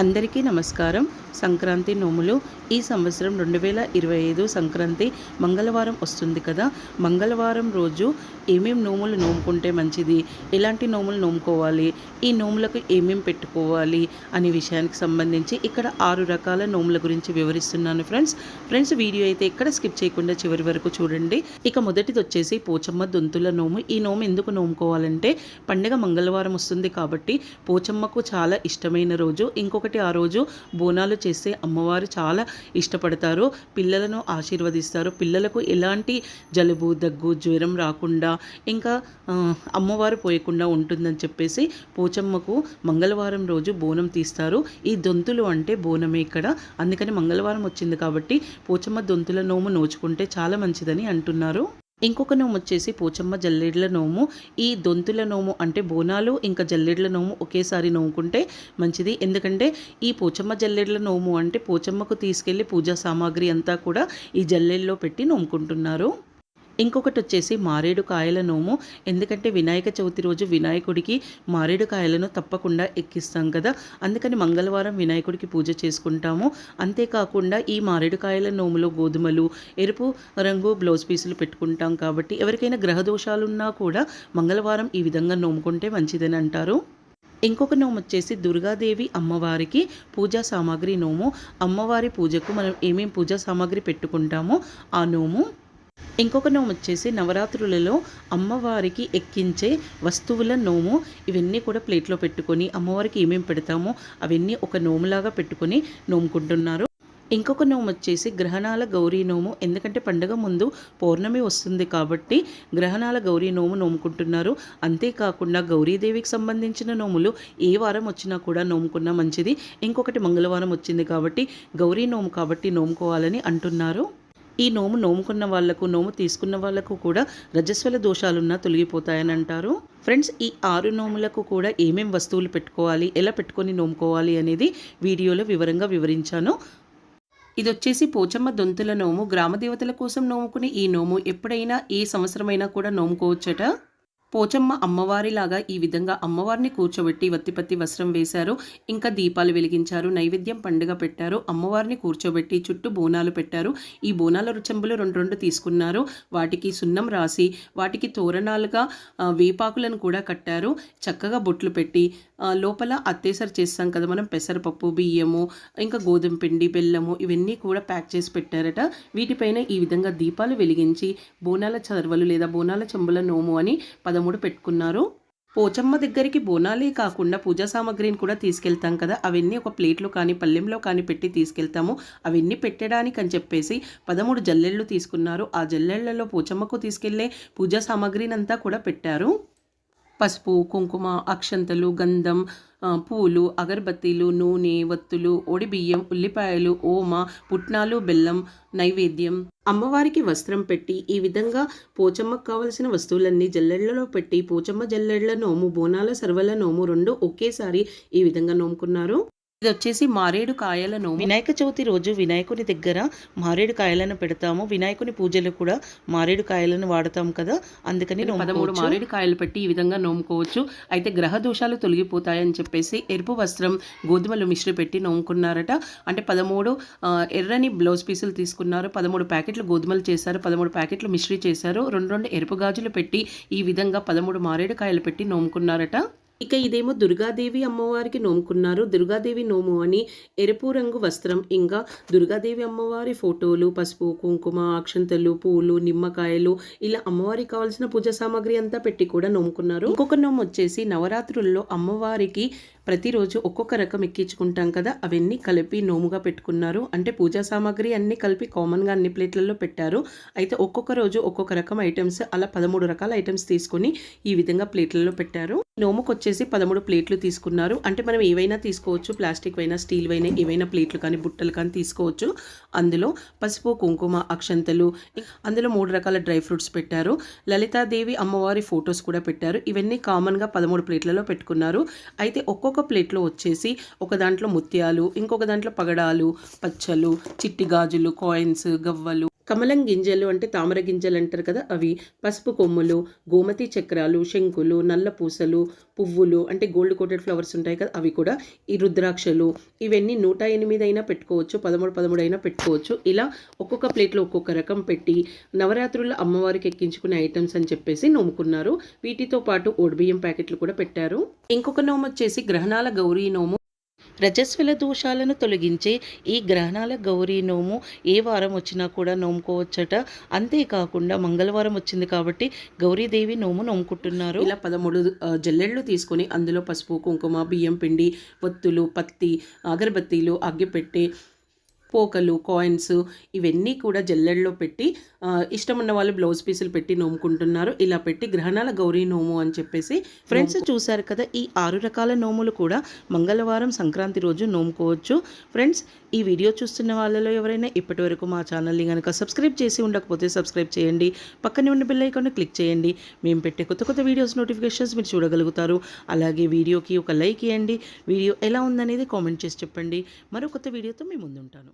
అందరికీ నమస్కారం. సంక్రాంతి నోములు. ఈ సంవత్సరం రెండు వేల ఇరవై ఐదు సంక్రాంతి మంగళవారం వస్తుంది కదా. మంగళవారం రోజు ఏమేం నోములు నోముకుంటే మంచిది? ఎలాంటి నోములు నోముకోవాలి? ఈ నోములకు ఏమేం పెట్టుకోవాలి? అనే విషయానికి సంబంధించి ఇక్కడ ఆరు రకాల నోముల గురించి వివరిస్తున్నాను ఫ్రెండ్స్. ఫ్రెండ్స్ వీడియో అయితే ఎక్కడ స్కిప్ చేయకుండా చివరి వరకు చూడండి. ఇక మొదటిది వచ్చేసి పోచమ్మ దొంతుల నోము. ఈ నోము ఎందుకు నోముకోవాలంటే పండగ మంగళవారం వస్తుంది కాబట్టి పోచమ్మకు చాలా ఇష్టమైన రోజు. ఇంకొకటి ఆ రోజు బోనాలు చేస్తే అమ్మవారు చాలా ఇష్టపడతారు పిల్లలను ఆశీర్వదిస్తారు. పిల్లలకు ఎలాంటి జలుబు దగ్గు జ్వరం రాకుండా ఇంకా అమ్మవారు పోయకుండా ఉంటుందని చెప్పేసి పోచమ్మకు మంగళవారం రోజు బోనం తీస్తారు. ఈ దొంతులు అంటే బోనమే ఇక్కడ. అందుకని మంగళవారం వచ్చింది కాబట్టి పోచమ్మ దొంతుల నోము నోచుకుంటే చాలా మంచిదని అంటున్నారు. ఇంకొక నోము వచ్చేసి పోచమ్మ జల్లెడ్ల నోము. ఈ దొంతుల నోము అంటే బోనాలు ఇంకా జల్లేడ్ల నోము ఒకేసారి నోముకుంటే మంచిది. ఎందుకంటే ఈ పోచమ్మ జల్లెడ్ల నోము అంటే పోచమ్మకు తీసుకెళ్ళి పూజా సామాగ్రి అంతా కూడా ఈ జల్లెల్లో పెట్టి నోముకుంటున్నారు. ఇంకొకటి వచ్చేసి మారేడు కాయల నోము. ఎందుకంటే వినాయక చవితి రోజు వినాయకుడికి మారేడు కాయలను తప్పకుండా ఎక్కిస్తాం కదా. అందుకని మంగళవారం వినాయకుడికి పూజ చేసుకుంటాము. అంతేకాకుండా ఈ మారేడు కాయల నోములో గోధుమలు ఎరుపు రంగు బ్లౌజ్ పీసులు పెట్టుకుంటాం కాబట్టి ఎవరికైనా గ్రహదోషాలున్నా కూడా మంగళవారం ఈ విధంగా నోముకుంటే మంచిదని అంటారు. ఇంకొక నోము వచ్చేసి దుర్గాదేవి అమ్మవారికి పూజా సామాగ్రి నోము. అమ్మవారి పూజకు మనం ఏమేం పూజా సామాగ్రి పెట్టుకుంటామో ఆ నోము. ఇంకొక నోము వచ్చేసి నవరాత్రులలో అమ్మవారికి ఎక్కించే వస్తువుల నోము. ఇవన్నీ కూడా ప్లేట్లో పెట్టుకొని అమ్మవారికి ఏమేమి పెడతామో అవన్నీ ఒక నోములాగా పెట్టుకొని నోముకుంటున్నారు. ఇంకొక నోము వచ్చేసి గ్రహణాల గౌరీ నోము. ఎందుకంటే పండగ ముందు పౌర్ణమి వస్తుంది కాబట్టి గ్రహణాల గౌరీ నోము నోముకుంటున్నారు. అంతేకాకుండా గౌరీదేవికి సంబంధించిన నోములు ఏ వారం వచ్చినా కూడా నోముకున్నా మంచిది. ఇంకొకటి మంగళవారం వచ్చింది కాబట్టి గౌరీ నోము కాబట్టి నోముకోవాలని అంటున్నారు. ఈ నోము నోముకున్న వాళ్ళకు నోము తీసుకున్న వాళ్ళకు కూడా రజస్వల దోషాలున్నా తొలగిపోతాయని అంటారు. ఫ్రెండ్స్ ఈ ఆరు నోములకు కూడా ఏమేం వస్తువులు పెట్టుకోవాలి ఎలా పెట్టుకొని నోముకోవాలి అనేది వీడియోలో వివరంగా వివరించాను. ఇది వచ్చేసి పోచమ్మ దొంతుల నోము. గ్రామ దేవతల కోసం నోముకునే ఈ నోము ఎప్పుడైనా ఏ సంవత్సరమైనా కూడా నోముకోవచ్చట. పోచమ్మ అమ్మవారిలాగా ఈ విధంగా అమ్మవారిని కూర్చోబెట్టి వత్తిపత్తి వస్త్రం వేశారు. ఇంకా దీపాలు వెలిగించారు. నైవేద్యం పండుగ పెట్టారు. అమ్మవారిని కూర్చోబెట్టి చుట్టూ బోనాలు పెట్టారు. ఈ బోనాల రుచంబులు రెండు రెండు తీసుకున్నారు. వాటికి సున్నం రాసి వాటికి తోరణాలుగా వేపాకులను కూడా కట్టారు. చక్కగా బొట్లు పెట్టి లోపల అత్తేసరి చేస్తాం కదా మనం పెసరపప్పు బియ్యము ఇంకా గోధుమ పిండి బెల్లము ఇవన్నీ కూడా ప్యాక్ చేసి పెట్టారట. వీటిపైన ఈ విధంగా దీపాలు వెలిగించి బోనాల చర్వలు లేదా బోనాల చెంబుల నోము అని పదమూడు పెట్టుకున్నారు. పోచమ్మ దగ్గరికి బోనాలే కాకుండా పూజా సామాగ్రిని కూడా తీసుకెళ్తాం కదా. అవన్నీ ఒక ప్లేట్లో కానీ పల్లెంలో కానీ పెట్టి తీసుకెళ్తాము. అవన్నీ పెట్టడానికి అని చెప్పేసి పదమూడు జల్లెళ్ళు తీసుకున్నారు. ఆ జల్లెళ్ళలో పోచమ్మకు తీసుకెళ్ళే పూజా సామాగ్రిని అంతా కూడా పెట్టారు. పసుపు కుంకుమ అక్షంతలు గంధం పూలు అగరబత్తీలు నూనె వత్తులు ఒడిబియ్యం ఉల్లిపాయలు ఓమ పుట్నాలు బెల్లం నైవేద్యం. అమ్మవారికి వస్త్రం పెట్టి ఈ విధంగా పోచమ్మకు కావలసిన వస్తువులన్నీ జల్లెళ్ళలో పెట్టి పోచమ్మ జల్లెళ్ళ నోము బోనాల సర్వల నోము రెండు ఒకేసారి ఈ విధంగా నోముకున్నారు. ఇది వచ్చేసి మారేడు కాయల నోము. వినాయక చవితి రోజు వినాయకుని దగ్గర మారేడు కాయలను పెడతాము. వినాయకుని పూజలు కూడా మారేడు కాయలను వాడతాం కదా. అందుకని పదమూడు మారేడు కాయలు పెట్టి ఈ విధంగా నోముకోవచ్చు. అయితే గ్రహ దోషాలు తొలగిపోతాయని చెప్పేసి ఎరుపు వస్త్రం గోధుమలు మిశ్రి పెట్టి నోముకున్నారట. అంటే పదమూడు ఎర్రని బ్లౌజ్ పీసులు తీసుకున్నారు. పదమూడు ప్యాకెట్లు గోధుమలు చేశారు. పదమూడు ప్యాకెట్లు మిశ్రీ చేశారు. రెండు రెండు ఎరుపు గాజులు పెట్టి ఈ విధంగా పదమూడు మారేడు కాయలు పెట్టి నోముకున్నారట. ఇక ఇదేమో దుర్గాదేవి అమ్మవారికి నోముకున్నారు. దుర్గాదేవి నోము అని ఎరుపు రంగు వస్త్రం ఇంకా దుర్గాదేవి అమ్మవారి ఫోటోలు పసుపు కుంకుమ అక్షంతలు పూలు నిమ్మకాయలు ఇలా అమ్మవారికి కావాల్సిన పూజ సామాగ్రి అంతా పెట్టి కూడా నోముకున్నారు. ఇంకొక నోము వచ్చేసి నవరాత్రుల్లో అమ్మవారికి ప్రతిరోజు ఒక్కొక్క రకం ఎక్కించుకుంటాం కదా అవన్నీ కలిపి నోముగా పెట్టుకున్నారు. అంటే పూజా సామాగ్రి అన్నీ కలిపి కామన్గా అన్ని ప్లేట్లలో పెట్టారు. అయితే ఒక్కొక్క రోజు ఒక్కొక్క రకం ఐటమ్స్ అలా పదమూడు రకాల ఐటమ్స్ తీసుకొని ఈ విధంగా ప్లేట్లలో పెట్టారు. నోముకు వచ్చేసి పదమూడు ప్లేట్లు తీసుకున్నారు. అంటే మనం ఏవైనా తీసుకోవచ్చు ప్లాస్టిక్ అయినా స్టీల్ అయినా ఏవైనా ప్లేట్లు కానీ బుట్టలు కానీ తీసుకోవచ్చు. అందులో పసుపు కుంకుమ అక్షంతలు అందులో మూడు రకాల డ్రై ఫ్రూట్స్ పెట్టారు. లలితాదేవి అమ్మవారి ఫొటోస్ కూడా పెట్టారు. ఇవన్నీ కామన్గా పదమూడు ప్లేట్లలో పెట్టుకున్నారు. అయితే ఒక్కొక్క ప్లేట్లో వచ్చేసి ఒక దాంట్లో ముత్యాలు ఇంకొక దాంట్లో పగడాలు పచ్చలు చిట్టి గాజులు కాయిన్స్ గవ్వలు కమలం గింజలు అంటే తామర గింజలు అంటారు కదా అవి పసుపు కొమ్ములు గోమతి చక్రాలు శంకులు నల్ల పూసలు పువ్వులు అంటే గోల్డ్ కోటెడ్ ఫ్లవర్స్ ఉంటాయి కదా అవి కూడా ఈ రుద్రాక్షలు. ఇవన్నీ నూట ఎనిమిది అయినా పెట్టుకోవచ్చు పదమూడు పదమూడు అయినా పెట్టుకోవచ్చు. ఇలా ఒక్కొక్క ప్లేట్లో ఒక్కొక్క రకం పెట్టి నవరాత్రుల్లో అమ్మవారికి ఎక్కించుకునే ఐటమ్స్ అని చెప్పేసి నోముకున్నారు. వీటితో పాటు ఓడిబియ్యం ప్యాకెట్లు కూడా పెట్టారు. ఇంకొక నోము వచ్చేసి గ్రహణాల గౌరీ నోము. రజస్వల దోషాలను తొలగించే ఈ గ్రహణాల గౌరీ నోము ఏ వారం వచ్చినా కూడా నోముకోవచ్చట. అంతేకాకుండా మంగళవారం వచ్చింది కాబట్టి గౌరీదేవి నోము నోముకుంటున్నారు. ఇలా పదమూడు జల్లెళ్ళు తీసుకొని అందులో పసుపు కుంకుమ బియ్యం పిండి ఒత్తులు పత్తి అగరబత్తీలు అగ్గిపెట్టె పోకలు కాయిన్స్ ఇవన్నీ కూడా జల్లెడలో పెట్టి ఇష్టం ఉన్న వాళ్ళు బ్లౌజ్ పీసులు పెట్టి నోముకుంటున్నారు. ఇలా పెట్టి గ్రహణాల గౌరీ నోము అని చెప్పేసి ఫ్రెండ్స్ చూశారు కదా ఈ ఆరు రకాల నోములు కూడా మంగళవారం సంక్రాంతి రోజు నోముకోవచ్చు. ఫ్రెండ్స్ ఈ వీడియో చూస్తున్న వాళ్ళలో ఎవరైనా ఇప్పటి వరకు మా ఛానల్ని కనుక సబ్స్క్రైబ్ చేసి ఉండకపోతే సబ్స్క్రైబ్ చేయండి. పక్కనే ఉన్న బెల్ ఐకాన్ క్లిక్ చేయండి. మేము పెట్టే కొత్త కొత్త వీడియోస్ నోటిఫికేషన్స్ మీరు చూడగలుగుతారు. అలాగే వీడియోకి ఒక లైక్ ఇవ్వండి. వీడియో ఎలా ఉందనేది కామెంట్ చేసి చెప్పండి. మరో కొత్త వీడియోతో మేము ముందుంటాను.